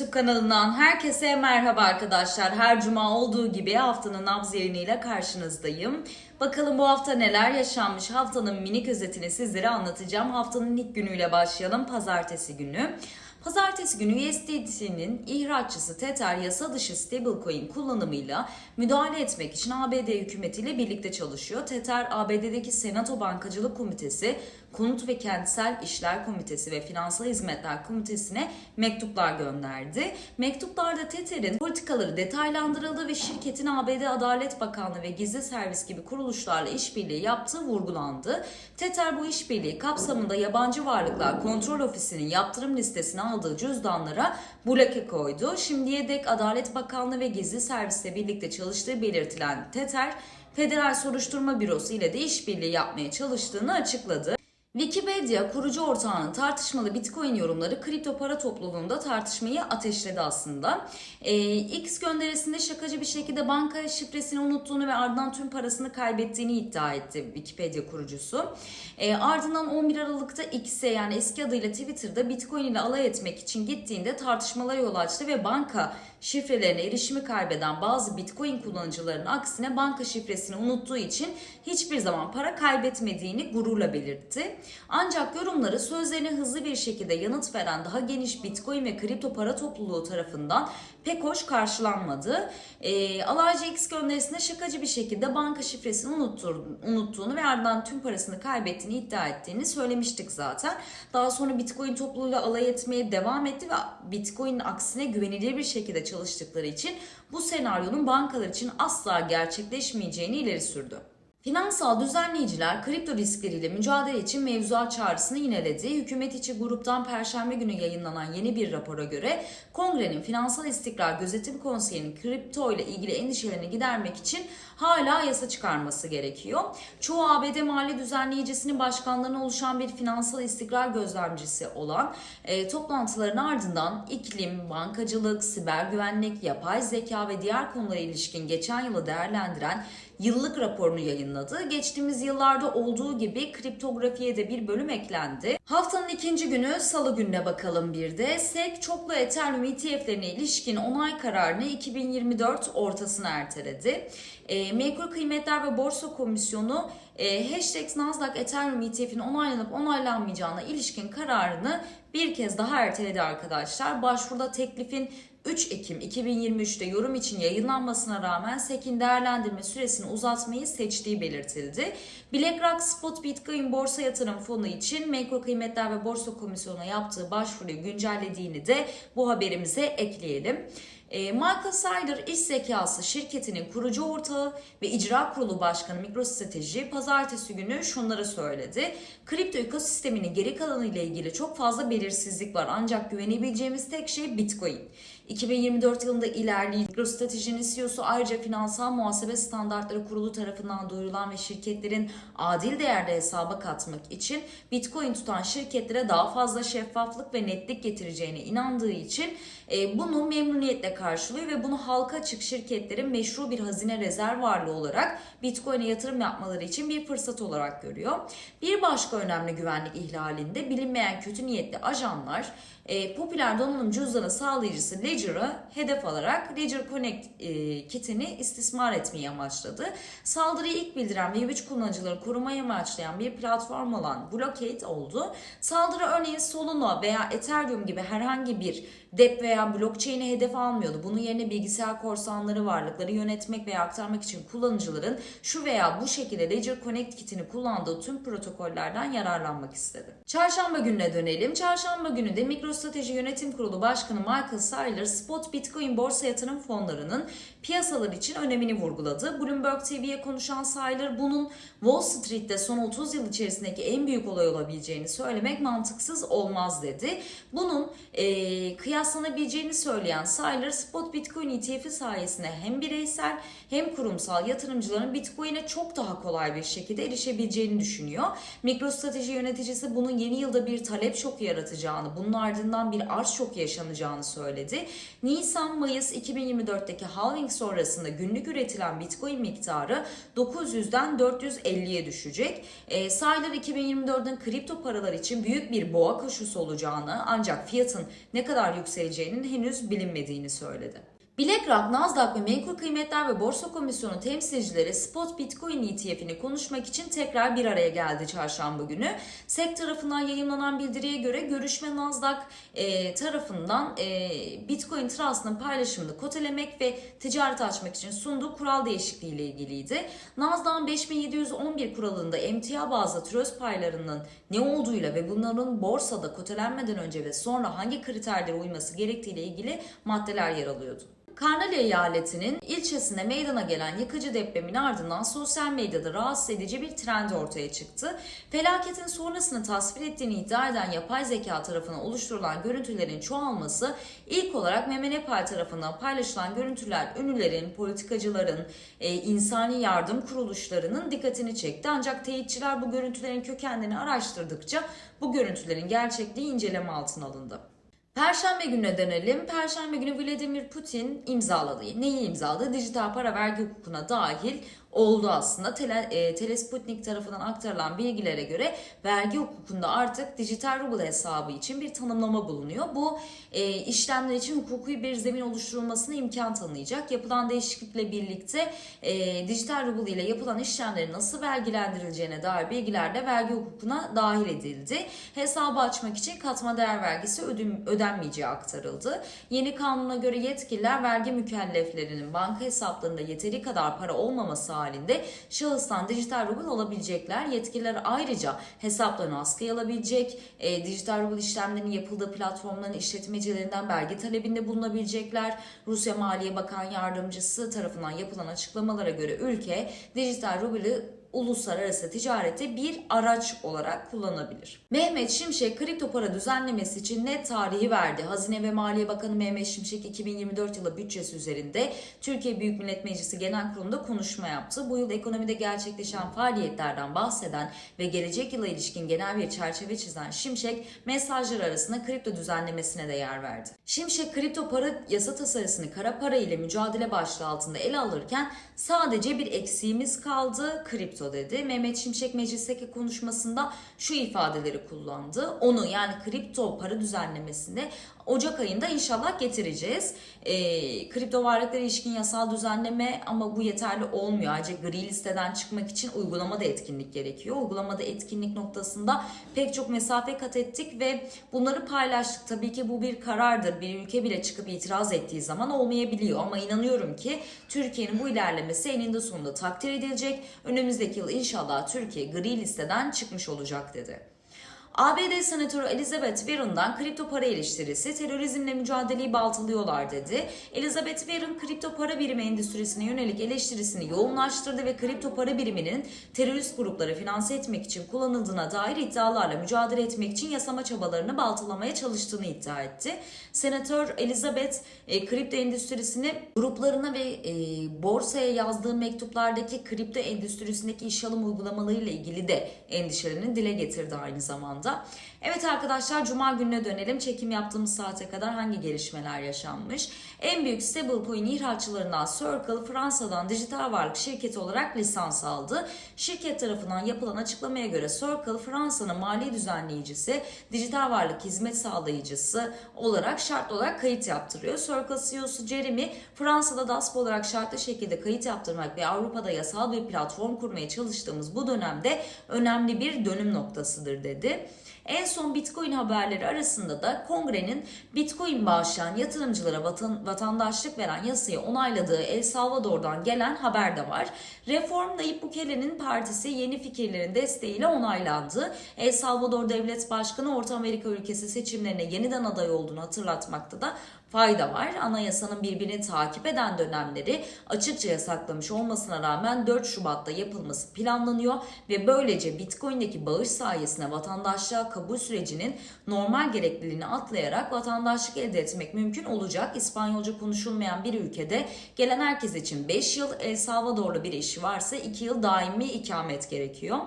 YouTube kanalından herkese merhaba arkadaşlar. Her cuma olduğu gibi haftanın nabz yayınıyla karşınızdayım. Bakalım bu hafta neler yaşanmış haftanın minik özetini sizlere anlatacağım. Haftanın ilk günüyle başlayalım pazartesi günü. Pazartesi günü USDT'nin ihraççısı Tether yasa dışı stablecoin kullanımıyla müdahale etmek için ABD hükümetiyle birlikte çalışıyor. Tether ABD'deki Senato Bankacılık Komitesi, Konut ve Kentsel İşler Komitesi ve Finansal Hizmetler Komitesi'ne mektuplar gönderdi. Mektuplarda Tether'in politikaları detaylandırıldı ve şirketin ABD Adalet Bakanlığı ve Gizli Servis gibi kuruluşlarla işbirliği yaptığı vurgulandı. Tether bu işbirliği kapsamında yabancı varlıklar kontrol ofisinin yaptırım listesine aldığı cüzdanlara bloke koydu. Şimdiye dek Adalet Bakanlığı ve Gizli Servisle birlikte çalıştığı belirtilen Tether, Federal Soruşturma Bürosu ile de işbirliği yapmaya çalıştığını açıkladı. Wikipedia kurucu ortağının tartışmalı Bitcoin yorumları kripto para topluluğunda tartışmayı ateşledi aslında. Ee, X gönderisinde şakacı bir şekilde banka şifresini unuttuğunu ve ardından tüm parasını kaybettiğini iddia etti Wikipedia kurucusu. Ee, ardından 11 Aralık'ta X'e yani eski adıyla Twitter'da Bitcoin ile alay etmek için gittiğinde tartışmalara yol açtı ve banka şifrelerine erişimi kaybeden bazı Bitcoin kullanıcılarının aksine banka şifresini unuttuğu için hiçbir zaman para kaybetmediğini gururla belirtti. Ancak yorumları sözlerine hızlı bir şekilde yanıt veren daha geniş Bitcoin ve kripto para topluluğu tarafından pek hoş karşılanmadı. E, alaycı X gönderisinde şakacı bir şekilde banka şifresini unuttuğunu ve ardından tüm parasını kaybettiğini iddia ettiğini söylemiştik zaten. Daha sonra Bitcoin topluluğuyla alay etmeye devam etti ve Bitcoin'in aksine güvenilir bir şekilde çalıştıkları için bu senaryonun bankalar için asla gerçekleşmeyeceğini ileri sürdü. Finansal düzenleyiciler kripto riskleriyle mücadele için mevzuat çağrısını yineledi. Hükümet içi gruptan Perşembe günü yayınlanan yeni bir rapora göre Kongre'nin Finansal İstikrar Gözetim Konseyi'nin kripto ile ilgili endişelerini gidermek için hala yasa çıkarması gerekiyor. Çoğu ABD mali düzenleyicisinin başkanlarına oluşan bir finansal istikrar gözlemcisi olan e, toplantıların ardından iklim, bankacılık, siber güvenlik, yapay zeka ve diğer konulara ilişkin geçen yılı değerlendiren yıllık raporunu yayınladı. Geçtiğimiz yıllarda olduğu gibi kriptografiye de bir bölüm eklendi. Haftanın ikinci günü salı gününe bakalım bir de. SEC çoklu Ethereum ETF'lerine ilişkin onay kararını 2024 ortasına erteledi. E, Menkul Kıymetler ve Borsa Komisyonu e, hashtag Nasdaq Ethereum ETF'in onaylanıp onaylanmayacağına ilişkin kararını bir kez daha erteledi arkadaşlar. Başvuruda teklifin 3 Ekim 2023'te yorum için yayınlanmasına rağmen SEC'in değerlendirme süresini uzatmayı seçtiği belirtildi. BlackRock Spot Bitcoin Borsa Yatırım Fonu için Menkul Kıymetler ve Borsa Komisyonu'na yaptığı başvuruyu güncellediğini de bu haberimize ekleyelim. E, Michael Saylor iş zekası şirketinin kurucu ortağı ve icra kurulu başkanı MicroStrateji pazartesi günü şunları söyledi. Kripto ekosisteminin geri kalanı ile ilgili çok fazla belirsizlik var ancak güvenebileceğimiz tek şey Bitcoin. 2024 yılında ilerleyen MicroStrategy'nin CEO'su ayrıca finansal muhasebe standartları kurulu tarafından duyurulan ve şirketlerin adil değerde hesaba katmak için Bitcoin tutan şirketlere daha fazla şeffaflık ve netlik getireceğine inandığı için e, bunu memnuniyetle karşılıyor ve bunu halka açık şirketlerin meşru bir hazine rezerv varlığı olarak Bitcoin'e yatırım yapmaları için bir fırsat olarak görüyor. Bir başka önemli güvenlik ihlalinde bilinmeyen kötü niyetli ajanlar e, popüler donanım cüzdanı sağlayıcısı Ledger'ı hedef alarak Ledger Connect e, kitini istismar etmeyi amaçladı. Saldırıyı ilk bildiren Web3 kullanıcıları korumayı amaçlayan bir platform olan Blockade oldu. Saldırı örneğin Solana veya Ethereum gibi herhangi bir DEP veya blockchain'i hedef almıyordu. Bunun yerine bilgisayar korsanları varlıkları yönetmek veya aktarmak için kullanıcıların şu veya bu şekilde Ledger Connect kitini kullandığı tüm protokollerden yararlanmak istedi. Çarşamba gününe dönelim. Çarşamba günü de MicroStrateji Yönetim Kurulu Başkanı Michael Saylor, Spot Bitcoin borsa yatırım fonlarının piyasalar için önemini vurguladı. Bloomberg TV'ye konuşan Saylor bunun Wall Street'te son 30 yıl içerisindeki en büyük olay olabileceğini söylemek mantıksız olmaz dedi. Bunun e, kıyaslanabileceğini söyleyen Saylor, Spot Bitcoin ETF'i sayesinde hem bireysel hem kurumsal yatırımcıların Bitcoin'e çok daha kolay bir şekilde erişebileceğini düşünüyor. MicroStrateji yöneticisi bunun yeni yılda bir talep şoku yaratacağını, bunun ardından bir arz şoku yaşanacağını söyledi. Nisan-Mayıs 2024'teki halving sonrasında günlük üretilen Bitcoin miktarı 900'den 450'ye düşecek. E, sayılar 2024'ün kripto paralar için büyük bir boğa koşusu olacağını ancak fiyatın ne kadar yükseleceğinin henüz bilinmediğini söyledi. BlackRock, Nasdaq ve Menkul Kıymetler ve Borsa Komisyonu temsilcileri Spot Bitcoin ETF'ini konuşmak için tekrar bir araya geldi çarşamba günü. SEC tarafından yayınlanan bildiriye göre görüşme Nasdaq e, tarafından e, Bitcoin Trust'ın paylaşımını kotelemek ve ticaret açmak için sunduğu kural değişikliği ile ilgiliydi. Nasdaq'ın 5711 kuralında emtia bazlı tröz paylarının ne olduğuyla ve bunların borsada kotelenmeden önce ve sonra hangi kriterlere uyması gerektiği ile ilgili maddeler yer alıyordu. Karnali eyaletinin ilçesinde meydana gelen yıkıcı depremin ardından sosyal medyada rahatsız edici bir trend ortaya çıktı. Felaketin sonrasını tasvir ettiğini iddia eden yapay zeka tarafından oluşturulan görüntülerin çoğalması ilk olarak Meme Nepal tarafından paylaşılan görüntüler ünlülerin, politikacıların, e, insani yardım kuruluşlarının dikkatini çekti. Ancak teyitçiler bu görüntülerin kökenlerini araştırdıkça bu görüntülerin gerçekliği inceleme altına alındı. Perşembe gününe dönelim. Perşembe günü Vladimir Putin imzaladı. Neyi imzaladı? Dijital para vergi hukukuna dahil oldu aslında. Tele, e, Telesputnik tarafından aktarılan bilgilere göre vergi hukukunda artık dijital ruble hesabı için bir tanımlama bulunuyor. Bu e, işlemler için hukuki bir zemin oluşturulmasına imkan tanıyacak. Yapılan değişiklikle birlikte e, dijital ruble ile yapılan işlemlerin nasıl vergilendirileceğine dair bilgiler de vergi hukukuna dahil edildi. Hesabı açmak için katma değer vergisi ödüm, ödenmeyeceği aktarıldı. Yeni kanuna göre yetkililer vergi mükelleflerinin banka hesaplarında yeteri kadar para olmaması halinde şahıstan dijital ruble alabilecekler. Yetkililer ayrıca hesaplarını askıya alabilecek, e, dijital ruble işlemlerinin yapıldığı platformların işletmecilerinden belge talebinde bulunabilecekler. Rusya Maliye Bakan Yardımcısı tarafından yapılan açıklamalara göre ülke dijital ruble uluslararası ticarette bir araç olarak kullanabilir. Mehmet Şimşek kripto para düzenlemesi için net tarihi verdi. Hazine ve Maliye Bakanı Mehmet Şimşek 2024 yılı bütçesi üzerinde Türkiye Büyük Millet Meclisi Genel Kurulu'nda konuşma yaptı. Bu yıl ekonomide gerçekleşen faaliyetlerden bahseden ve gelecek yıla ilişkin genel bir çerçeve çizen Şimşek mesajlar arasında kripto düzenlemesine de yer verdi. Şimşek kripto para yasa tasarısını kara para ile mücadele başlığı altında ele alırken sadece bir eksiğimiz kaldı kripto kripto dedi. Mehmet Şimşek meclisteki konuşmasında şu ifadeleri kullandı. Onu yani kripto para düzenlemesinde Ocak ayında inşallah getireceğiz. E, kripto varlıklara ilişkin yasal düzenleme ama bu yeterli olmuyor. Ayrıca gri listeden çıkmak için uygulamada etkinlik gerekiyor. Uygulamada etkinlik noktasında pek çok mesafe kat ettik ve bunları paylaştık. Tabii ki bu bir karardır. Bir ülke bile çıkıp itiraz ettiği zaman olmayabiliyor. Ama inanıyorum ki Türkiye'nin bu ilerlemesi eninde sonunda takdir edilecek. Önümüzdeki yıl inşallah Türkiye gri listeden çıkmış olacak dedi. ABD Senatörü Elizabeth Warren'dan kripto para eleştirisi terörizmle mücadeleyi baltalıyorlar dedi. Elizabeth Warren kripto para birimi endüstrisine yönelik eleştirisini yoğunlaştırdı ve kripto para biriminin terörist grupları finanse etmek için kullanıldığına dair iddialarla mücadele etmek için yasama çabalarını baltalamaya çalıştığını iddia etti. Senatör Elizabeth e, kripto endüstrisini gruplarına ve e, borsaya yazdığı mektuplardaki kripto endüstrisindeki iş alım uygulamalarıyla ilgili de endişelerini dile getirdi aynı zamanda zamanda. Evet arkadaşlar Cuma gününe dönelim. Çekim yaptığımız saate kadar hangi gelişmeler yaşanmış? En büyük stablecoin ihraççılarından Circle Fransa'dan dijital varlık şirketi olarak lisans aldı. Şirket tarafından yapılan açıklamaya göre Circle Fransa'nın mali düzenleyicisi, dijital varlık hizmet sağlayıcısı olarak şartlı olarak kayıt yaptırıyor. Circle CEO'su Jeremy Fransa'da DASP olarak şartlı şekilde kayıt yaptırmak ve Avrupa'da yasal bir platform kurmaya çalıştığımız bu dönemde önemli bir dönüm noktasıdır dedi. En son Bitcoin haberleri arasında da kongrenin Bitcoin bağışlayan yatırımcılara vatan, vatandaşlık veren yasayı onayladığı El Salvador'dan gelen haber de var. Reform Nayib Bukele'nin partisi yeni fikirlerin desteğiyle onaylandı. El Salvador Devlet Başkanı Orta Amerika ülkesi seçimlerine yeniden aday olduğunu hatırlatmakta da fayda var. Anayasanın birbirini takip eden dönemleri açıkça yasaklamış olmasına rağmen 4 Şubat'ta yapılması planlanıyor ve böylece Bitcoin'deki bağış sayesinde vatandaşlığa kabul sürecinin normal gerekliliğini atlayarak vatandaşlık elde etmek mümkün olacak. İspanyolca konuşulmayan bir ülkede gelen herkes için 5 yıl El Salvador'la bir eşi varsa 2 yıl daimi ikamet gerekiyor.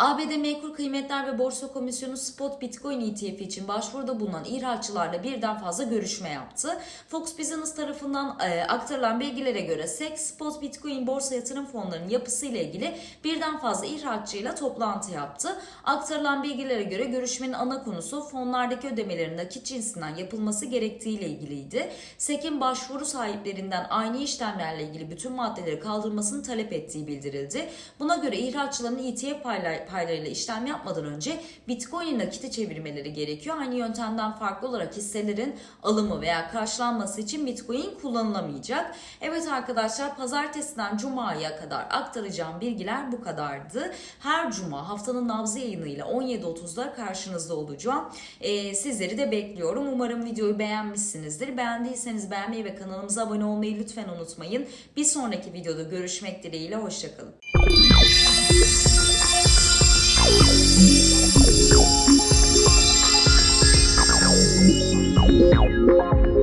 ABD Menkul Kıymetler ve Borsa Komisyonu Spot Bitcoin ETF için başvuruda bulunan ihracçılarla birden fazla görüşme yaptı. Fox Business tarafından e, aktarılan bilgilere göre SEC, Spot Bitcoin borsa yatırım fonlarının yapısıyla ilgili birden fazla ihracçıyla toplantı yaptı. Aktarılan bilgilere göre görüşmenin ana konusu fonlardaki ödemelerin nakit cinsinden yapılması gerektiğiyle ilgiliydi. SEC'in başvuru sahiplerinden aynı işlemlerle ilgili bütün maddeleri kaldırmasını talep ettiği bildirildi. Buna göre ihraççıların ETF paylar, paylarıyla işlem yapmadan önce Bitcoin'i nakite çevirmeleri gerekiyor. Aynı yöntemden farklı olarak hisselerin alımı veya karşılanması için Bitcoin kullanılamayacak. Evet arkadaşlar pazartesiden cumaya kadar aktaracağım bilgiler bu kadardı. Her cuma haftanın nabzı yayınıyla 17.30'da karşınızda olacağım. Ee, sizleri de bekliyorum. Umarım videoyu beğenmişsinizdir. Beğendiyseniz beğenmeyi ve kanalımıza abone olmayı lütfen unutmayın. Bir sonraki videoda görüşmek dileğiyle. Hoşçakalın. Thank you.